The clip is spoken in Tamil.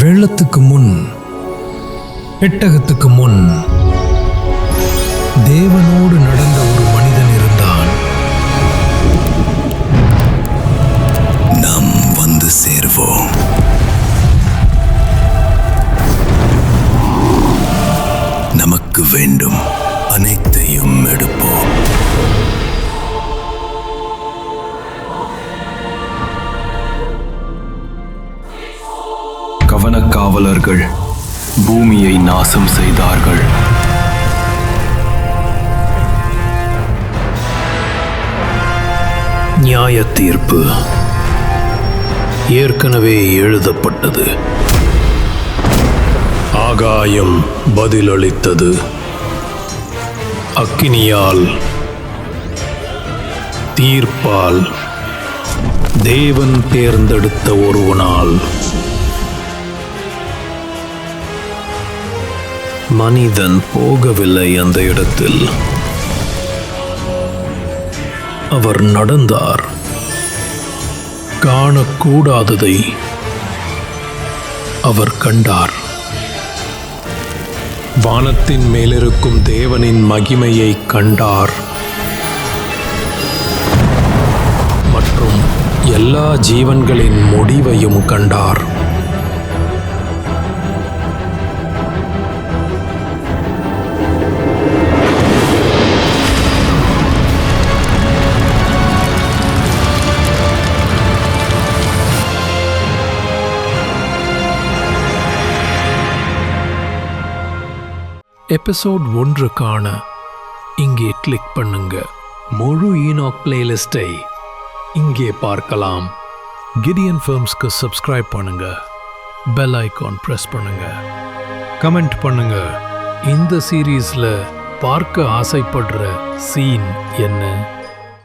வெள்ளத்துக்கு முன் பெட்டகத்துக்கு முன் தேவனோடு நடந்த ஒரு மனிதன் இருந்தான். நாம் வந்து சேர்வோம். நமக்கு வேண்டும் அனைத்தையும் எடுப்போம். காவலர்கள் பூமியை நாசம் செய்தார்கள். நியாய தீர்ப்பு ஏற்கனவே எழுதப்பட்டது. ஆகாயம் பதிலளித்தது. அக்கினியால் தீர்ப்பால் தேவன் தேர்ந்தெடுத்த ஒருவனால். மனிதன் போகவில்லை அந்த இடத்தில். அவர் நடந்தார். காணக்கூடாததை அவர் கண்டார். வானத்தின் மேலிருக்கும் தேவனின் மகிமையை கண்டார். மற்றும் எல்லா ஜீவன்களின் முடிவையும் கண்டார். எபிசோட் ஒன்றுக்கான இங்கே கிளிக் பண்ணுங்க. முழு ஈனாக் பிளேலிஸ்டை இங்கே பார்க்கலாம். கிரியன் ஃபிலிம்ஸ்க்கு சப்ஸ்கிரைப் பண்ணுங்க. பெல் ஐக்கான் ப்ரெஸ் பண்ணுங்க. கமெண்ட் பண்ணுங்க. இந்த சீரீஸில் பார்க்க ஆசைப்படுற சீன் என்ன?